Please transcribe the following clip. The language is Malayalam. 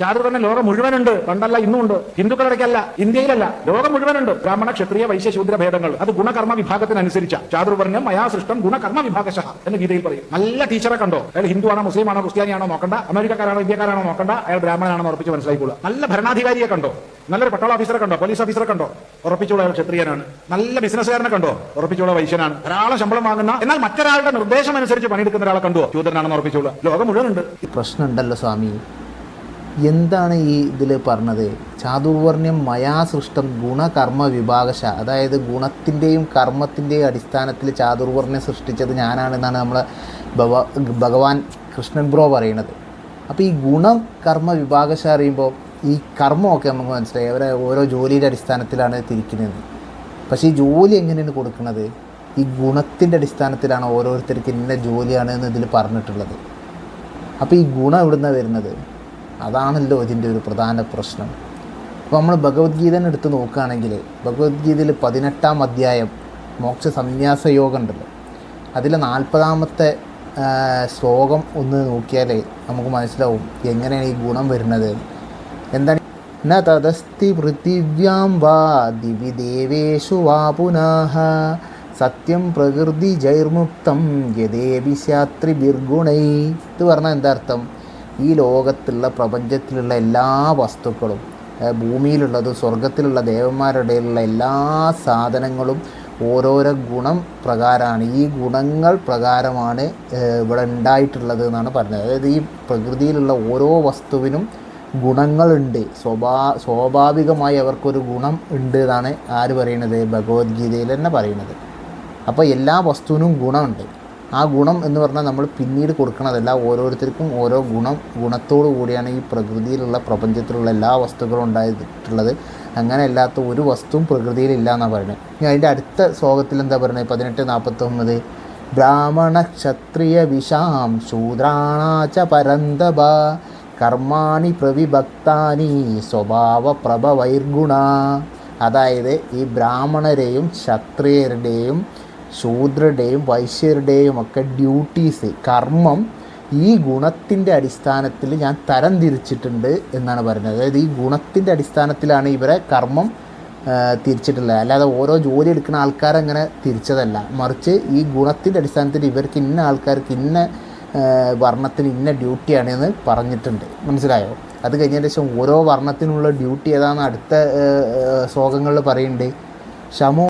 ചാതുർവർണ ലോകം മുഴുവനുണ്ട്. പണ്ടല്ല ഇന്നുമുണ്ട്. ഹിന്ദുക്കളിടയ്ക്കല്ല ഇന്ത്യയിലല്ല. ലോകം മുഴുവനുണ്ട്. ബ്രാഹ്മണ ക്ഷത്രിയ വൈശ്യ ശൂദ്ര ഭേദങ്ങൾ. അത് ഗുണകർമ്മ വിഭാഗത്തിനനുസരിച്ച. ചാതുർവർണം മയാ സൃഷ്ടം ഗുണകർമ്മ വിഭാഗശ എന്ന് ഗീതയിൽ പറയും. നല്ല ടീച്ചറെ കണ്ടോ? അയാൾ ഹിന്ദു ആണോ മുസ്ലിം ആണോ ക്രിസ്ത്യാനിയാണോ നോക്കണ്ട? അമേരിക്കക്കാരാണോ ഇന്ത്യക്കാരാണോ നോക്കണ്ട? അയാൾ ബ്രാഹ്മണനാണോ ഉറപ്പിച്ച് മനസ്സിലായിക്കോളുക. നല്ല ഭരണാധികാരിയെ കണ്ടോ? നല്ലൊരു പട്ടാള ഓഫീസറെ കണ്ടോ? പോലീസ് ഓഫീസറെ കണ്ടോ? ഉറപ്പിച്ചോളൂ അയാൾ ക്ഷത്രിയനാണ്. നല്ല ബിസിനസ്സുകാരനെ കണ്ടോ? ഉറപ്പിച്ചോളൂ വൈശ്യനാണ്. ധാരാളം ശമ്പളം വാങ്ങുന്ന എന്നാൽ മറ്റൊരാളുടെ നിർദ്ദേശം അനുസരിച്ച് പണിയെടുക്കുന്ന ഒരാളെ കണ്ടോ ചൂതനാണെന്ന് ഉറപ്പിച്ചോളൂ ലോകം മുഴുവനുണ്ട്. പ്രശ്നമുണ്ടല്ലോ സ്വാമി. എന്താണ് ഈ ഇതിൽ പറഞ്ഞത്? ചാതുർവർണ്യം മയാ സൃഷ്ടം ഗുണകർമ്മ വിഭാഗശ. അതായത് ഗുണത്തിന്റെയും കർമ്മത്തിന്റെയും അടിസ്ഥാനത്തിൽ ചാതുർവർണ്യം സൃഷ്ടിച്ചത് ഞാനാണെന്നാണ് നമ്മൾ ഭഗവ ഭഗവാൻ കൃഷ്ണൻ ബ്രോ പറയുന്നത്. അപ്പോൾ ഈ ഗുണം കർമ്മ വിഭാഗശ അറിയുമ്പോൾ ഈ കർമ്മമൊക്കെ നമുക്ക് മനസ്സിലായി. അവരെ ഓരോ ജോലിയുടെ അടിസ്ഥാനത്തിലാണ് തിരിക്കുന്നത്. പക്ഷേ ഈ ജോലി എങ്ങനെയാണ് കൊടുക്കുന്നത്? ഈ ഗുണത്തിന്റെ അടിസ്ഥാനത്തിലാണ് ഓരോരുത്തർക്ക് ഇന്ന ജോലിയാണ് എന്ന് ഇതിൽ പറഞ്ഞിട്ടുള്ളത്. അപ്പോൾ ഈ ഗുണം എവിടുന്നാണ് വരുന്നത്? അതാണല്ലോ ഇതിന്റെ ഒരു പ്രധാന പ്രശ്നം. അപ്പോൾ നമ്മൾ ഭഗവത്ഗീതനെ എടുത്ത് നോക്കുകയാണെങ്കിൽ ഭഗവത്ഗീതയിൽ പതിനെട്ടാം അധ്യായം മോക്ഷ സന്യാസ യോഗം ഉണ്ടല്ലോ. അതിൽ നാൽപ്പതാമത്തെ ശ്ലോകം ഒന്ന് നോക്കിയാൽ നമുക്ക് മനസ്സിലാവും എങ്ങനെയാണ് ഈ ഗുണം വരുന്നത്. എന്താണ്? ന തദസ്തി പൃഥിവ്യാം വാ ദിവി ദേവേഷു വാ പുനഃ. സത്യം പ്രകൃതി ജൈർമുക്തം യഥേവി ശാത്രിബിർഗുണൈ ഇത് പറഞ്ഞാൽ എന്താ അർത്ഥം? ഈ ലോകത്തുള്ള പ്രപഞ്ചത്തിലുള്ള എല്ലാ വസ്തുക്കളും ഭൂമിയിലുള്ളത് സ്വർഗത്തിലുള്ള ദേവന്മാരുടെയുള്ള എല്ലാ സാധനങ്ങളും ഓരോരോ ഗുണം പ്രകാരമാണ് ഈ ഗുണങ്ങൾ പ്രകാരമാണ് ഇവിടെ ഉണ്ടായിട്ടുള്ളത് എന്നാണ് പറഞ്ഞത്. അതായത് ഈ പ്രകൃതിയിലുള്ള ഓരോ വസ്തുവിനും ഗുണങ്ങളുണ്ട്. സ്വഭാ സ്വാഭാവികമായി അവർക്കൊരു ഗുണം ഉണ്ട് എന്നാണ് ആര് പറയണത് ഭഗവത്ഗീതയിൽ തന്നെ പറയുന്നത്. അപ്പോൾ എല്ലാ വസ്തുവിനും ഗുണമുണ്ട്. ആ ഗുണം എന്ന് പറഞ്ഞാൽ നമ്മൾ പിന്നീട് കൊടുക്കണതല്ല ഓരോരുത്തർക്കും ഓരോ ഗുണം ഗുണത്തോടു കൂടിയാണ് ഈ പ്രകൃതിയിലുള്ള പ്രപഞ്ചത്തിലുള്ള എല്ലാ വസ്തുക്കളും ഉണ്ടായിട്ടുള്ളത്. അങ്ങനെ അല്ലാത്ത ഒരു വസ്തുവും പ്രകൃതിയിലില്ല എന്നാണ് പറയുന്നത് ഇനി അതിന്റെ അടുത്ത ശ്ലോകത്തിൽ എന്താ പറയുന്നത് പതിനെട്ട് നാൽപ്പത്തൊമ്പത്. ബ്രാഹ്മണ ക്ഷത്രിയ വിഷാം ശൂദ്രാണാച്ച പരന്തപ. കർമാണി പ്രവിഭക്താനി സ്വഭാവ പ്രഭവൈർഗുണ അതായത് ഈ ബ്രാഹ്മണരെയും ക്ഷത്രിയരുടെയും ശൂദ്രരുടെയും വൈശ്യരുടെയും ഒക്കെ ഡ്യൂട്ടീസ് കർമ്മം ഈ ഗുണത്തിന്റെ അടിസ്ഥാനത്തിൽ ഞാൻ തരം തിരിച്ചിട്ടുണ്ട് എന്നാണ് പറയുന്നത്. അതായത് ഈ ഗുണത്തിന്റെ അടിസ്ഥാനത്തിലാണ് ഇവരെ കർമ്മം തിരിച്ചിട്ടുള്ളത്. അല്ലാതെ ഓരോ ജോലി എടുക്കുന്ന ആൾക്കാരങ്ങനെ തിരിച്ചതല്ല. മറിച്ച് ഈ ഗുണത്തിന്റെ അടിസ്ഥാനത്തിൽ ഇവർക്ക് ഇന്ന ആൾക്കാർക്ക് ഇന്ന വർണത്തിന് ഇന്ന ഡ്യൂട്ടിയാണെന്ന് പറഞ്ഞിട്ടുണ്ട്. മനസ്സിലായോ? അത് കഴിഞ്ഞതിന് ശേഷം ഓരോ വർണത്തിനുള്ള ഡ്യൂട്ടി ഏതാണെന്ന് അടുത്ത ശ്ലോകങ്ങളിൽ പറയുന്നുണ്ട്. ശമോ